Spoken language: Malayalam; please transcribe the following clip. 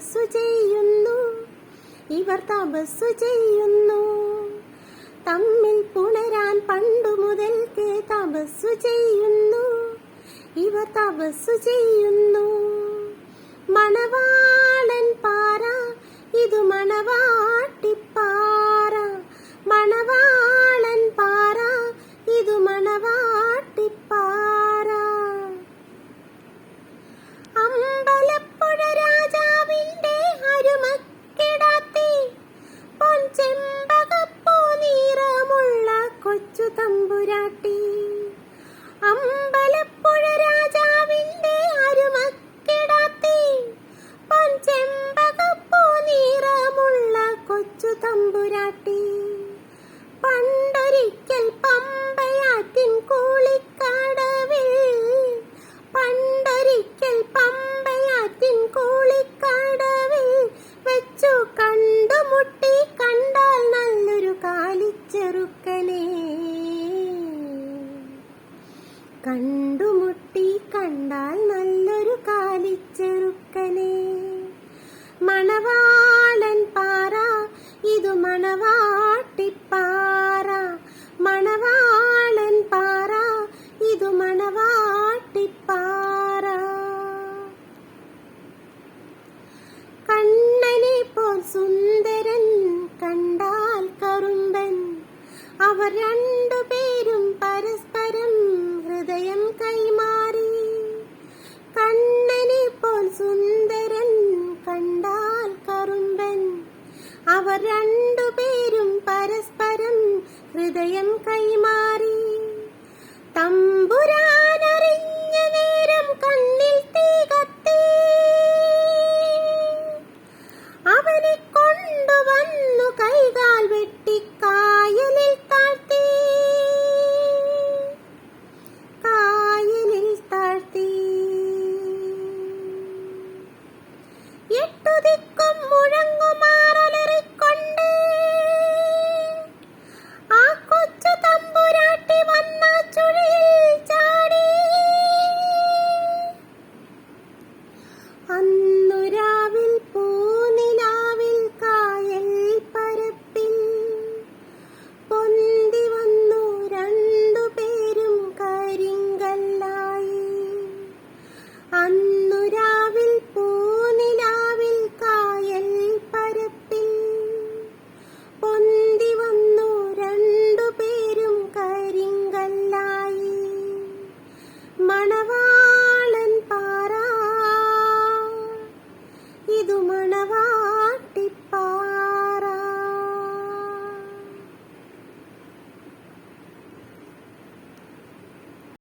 തപസ്സു ചെയ്യുന്നു. ഇവർ തപസ്സു ചെയ്യുന്നു. തമ്മിൽ പുണരാൻ പണ്ടു മുതൽക്കേ തപസ്സു ചെയ്യുന്നു. ഇവർ തപസ്സു ചെയ്യുന്നു. മണവാളൻ പാറ ഇതു മണവാ തമ്പുരാട്ടി. അമ്പലപ്പുഴ രാജാവിന്റെ അരുമക്കിടാത്തി. പൊൻചെമ്പകപ്പൂ നിറമുള്ള കൊച്ചു തമ്പുരാട്ടി. കണ്ടുമുട്ടി കണ്ടാൽ നല്ലൊരു കാലിച്ചെറുക്കനെ. മണവാളൻ പാറ ഇതു മണവാട്ടിപ്പാറ. മണവാളൻ പാറ ഇതു മണവാട്ടിപ്പാറ. കണ്ണനെ പോൽ സുന്ദരൻ കണ്ടാൽ കറുമ്പൻ. അവർ രണ്ടുപേരും ഹൃദയം കൈമാറി